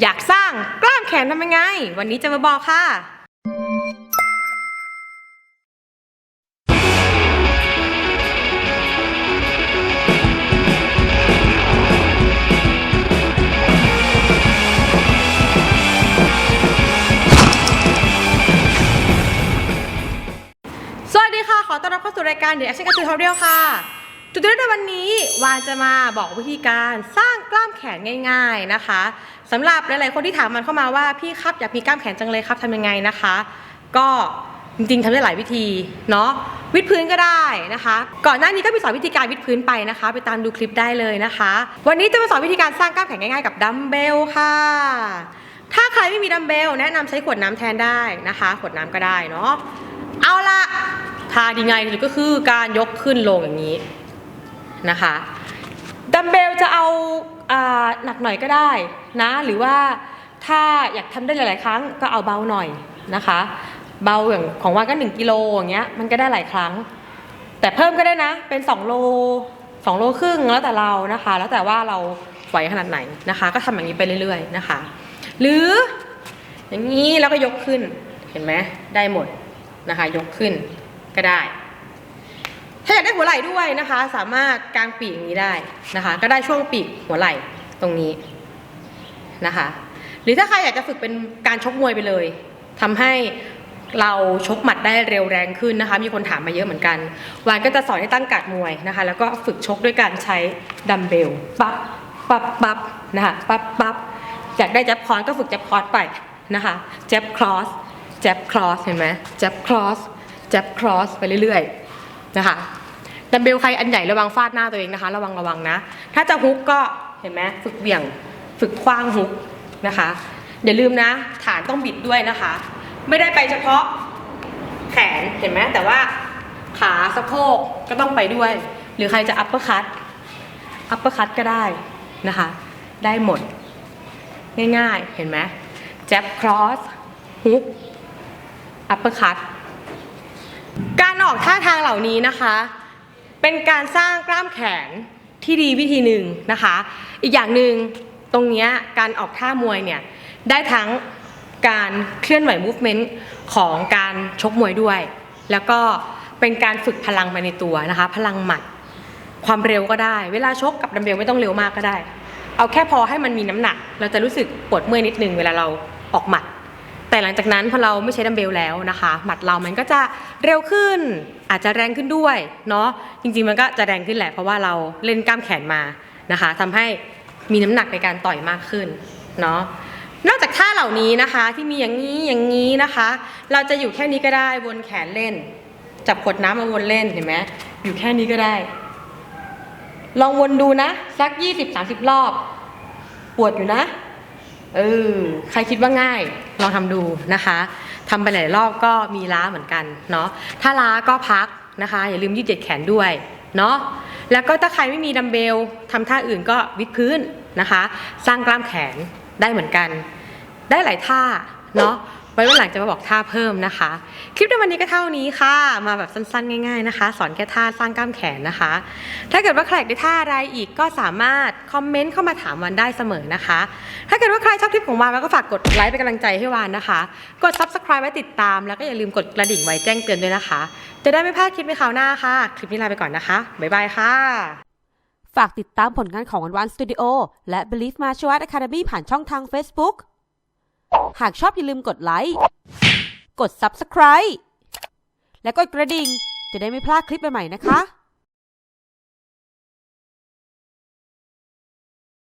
อยากสร้างกล้ามแขนทำยังไง วันนี้จะมาบอกค่ะ สวัสดีค่ะ ขอต้อนรับเข้าสู่รายการ The Action กระตือรือร้นค่ะ จุดเริ่มในวันนี้วานจะมาบอกวิธีการสร้างกล้ามแขนง่าย ๆนะคะสำหรับหลายๆคนที่ถามมันเข้ามาว่าพี่ครับอยากมีกล้ามแขนจังเลยครับทำยังไงนะคะ ก็จริงๆทำได้หลายวิธีเนาะวิดพื้นก็ได้นะคะ ก่อนหน้านี้ก็มีสอนวิธีการวิดพื้นไปนะคะ ไปตามดูคลิปได้เลยนะคะ วันนี้จะมาสอนวิธีการสร้างกล้ามแขนง่ายๆ กับดัมเบลค่ะ ถ้าใครไม่มีดัมเบลแนะนำใช้ขวดน้ำแทนได้นะคะ ขวดน้ำก็ได้เนาะเอาละท่าดีไงก็คือการยกขึ้นลงอย่างนี้ นะคะดัมเบลจะเอาหนักหน่อยก็ได้นะหรือว่าถ้าอยากทำได้หลาย ๆ ครั้งก็เอาเบาหน่อยนะคะ เบาอย่างของว่าก็ 1กิโลอย่างเงี้ยมันก็ได้หลายครั้ง แต่เพิ่มก็ได้นะเป็น 2 โล 2 โลครึ่งแล้วแต่เรานะคะ แล้วแต่ว่าเราไหวขนาดไหนนะคะ ก็ทำอย่างนี้ไปเรื่อย ๆ นะคะ หรืออย่างนี้แล้วก็ยกขึ้นเห็นไหมได้หมดนะคะ ยกขึ้นก็ได้ากได้หัวไหล่ด้วยนะคะ สามารถกางปีกอย่างนี้ได้นะคะ ก็ได้ช่วงปีกหัวไหล่ตรงนี้นะคะ หรือถ้าใครอยากจะฝึกเป็นการชกมวยไปเลยทำให้เราชกหมัดได้เร็วแรงขึ้นนะคะ มีคนถามมาเยอะเหมือนกัน วานก็จะสอนให้ตั้งการดมวยนะคะ แล้วก็ฝึกชกด้วยการใช้ดัมเบลปั๊บปั๊บปั๊บนะคะปั๊บปั๊บอยากได้แจับคอร์สก็ฝึกแจับคอร์สไปนะคะแจับครอสแจ็บครอสเห็นไหมแจ็บครอสแจ็บครอสไปเรื่อยๆนะคะ ดัมเบลใครอันใหญ่ระวังฟาดหน้าตัวเองนะคะ ระวังระวังนะ ถ้าจะฮุกก็เห็นไหมฝึกเบี่ยงฝึกคว้างฮุกนะคะอย่าลืมนะ ฐานต้องบิดด้วยนะคะ ไม่ได้ไปเฉพาะแขนเห็นไหมแต่ว่าขาสะโพกก็ต้องไปด้วย หรือใครจะอัปเปอร์คัตอัปเปอร์คัตก็ได้นะคะ ได้หมด ง่ายๆ เห็นไหมแจ็บครอสฮุกอัปเปอร์คัตการออกท่าทางเหล่านี้นะคะ เป็นการสร้างกล้ามแขนที่ดีวิธีหนึ่งนะคะ อีกอย่างหนึ่งตรงนี้การออกท่ามวยเนี่ยได้ทั้งการเคลื่อนไหว movement ของการชกมวยด้วย แล้วก็เป็นการฝึกพลังไปในตัวนะคะ พลังหมัด ความเร็วก็ได้ เวลาชกกับดัมเบลไม่ต้องเร็วมากก็ได้ เอาแค่พอให้มันมีน้ำหนัก เราจะรู้สึกปวดเมื่อยนิดนึงเวลาเราออกหมัด แต่หลังจากนั้นพอเราไม่ใช้ดัมเบลแล้วนะคะ หมัดเรามันก็จะเร็วขึ้น อาจจะแรงขึ้นด้วยเนาะจริงๆมันก็จะแรงขึ้นแหละ เพราะว่าเราเล่นกล้ามแขนมานะคะทำให้มีน้ำหนักในการต่อยมากขึ้นเนาะนอกจากท่าเหล่านี้นะคะที่มีอย่างนี้อย่างนี้นะคะ เราจะอยู่แค่นี้ก็ได้วนแขนเล่น จับขวดน้ำมาวนเล่นเห็นไหมอยู่แค่นี้ก็ได้ ลองวนดูนะ สัก 20-30 รอบ ปวดอยู่นะ เออใครคิดว่าง่ายลองทำดูนะคะทำไปหลายรอบก็มีล้าเหมือนกันเนาะถ้าล้าก็พักนะคะ อย่าลืมยืดเหยียดแขนด้วยเนาะแล้วก็ถ้าใครไม่มีดัมเบลทำท่าอื่นก็วิดพื้นนะคะ สร้างกล้ามแขนได้เหมือนกัน ได้หลายท่าเนาะ ไว้วันหลังจะมาบอกท่าเพิ่มนะคะ คลิปในวันนี้ก็เท่านี้ค่ะ มาแบบสั้นๆ ง่าย ๆนะคะ สอนแค่ท่าสร้างกล้ามแขนนะคะ ถ้าเกิดว่าใครอยากได้ท่าอะไรอีกก็สามารถคอมเมนต์เข้ามาถามวันได้เสมอนะคะ ถ้าเกิดว่าใครชอบคลิปของวานก็ฝากกดไลค์เป็นกำลังใจให้วานนะคะ กด subscribe ไว้ติดตาม แล้วก็อย่าลืมกดกระดิ่งไว้แจ้งเตือนด้วยนะคะ จะได้ไม่พลาดคลิปในคราวหน้าค่ะ คลิปนี้ลาไปก่อนนะคะบ๊ายบายค่ะฝากติดตามผลงานของวันวันสตูดิโอและ Believe Martial Art Academy ผ่านช่องทาง Facebook หากชอบอย่าลืมกดไลค์ กด Subscribe และกดกระดิ่ง จะได้ไม่พลาดคลิปใหม่ๆนะคะ